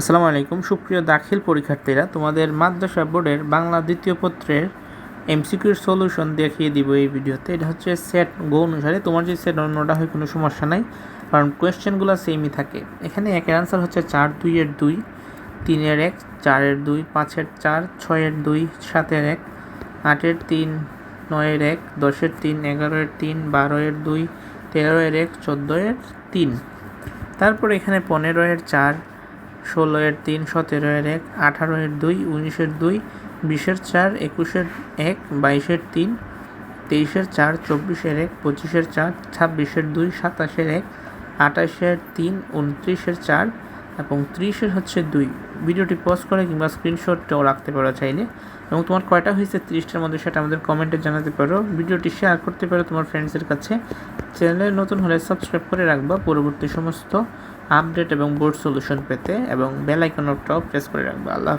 আসসালামু আলাইকুম। সুপ্রিয় দাখিল পরীক্ষার্থীরা, তোমাদের মাদ্রাসা বোর্ডের বাংলা দ্বিতীয় পত্রের এমসিকিউর সলিউশন দেখিয়ে দিব এই ভিডিওতে। এটা হচ্ছে সেট গো অনুসারে। তোমার যে সেট অন্যটা হয়, কোনো সমস্যা নাই, কারণ কোয়েশ্চেনগুলো সেমই থাকে। এখানে একের আনসার হচ্ছে চার দুইয়ের দুই তিনের এক চারের দুই পাঁচের চার ছয়ের দুই সাতের এক আটের তিন নয়ের এক দশের তিন এগারোয়ের তিন বারোয়ের দুই তেরোয়ের এক চোদ্দোয়ের তিন। তারপর এখানে পনেরোয়ের চার ষোলোয়ের তিন, সতেরো এর এক, আঠারো এর দুই উনিশের দুই বিশের চার একুশের এক বাইশের তিন তেইশের চার চব্বিশের এক পঁচিশের চার ছাব্বিশের দুই সাতাশের এক আঠাশের তিন উনত্রিশের চার এবং ত্রিশের হচ্ছে দুই। ভিডিওটি পজ করে কিংবা স্ক্রিনশটটাও রাখতে পারো চাইলে। এবং তোমার কয়টা হয়েছে ত্রিশটার মধ্যে সেটা আমাদের কমেন্টে জানাতে পারো। ভিডিওটি শেয়ার করতে পারো তোমার ফ্রেন্ডসের কাছে। চ্যানেলে নতুন হলে সাবস্ক্রাইব করে রাখবা। পরবর্তী সমস্ত আপডেট এবং বোর্ড সলিউশন পেতে এবং বেল আইকনটাও প্রেস করে রাখবা আল্লাহ।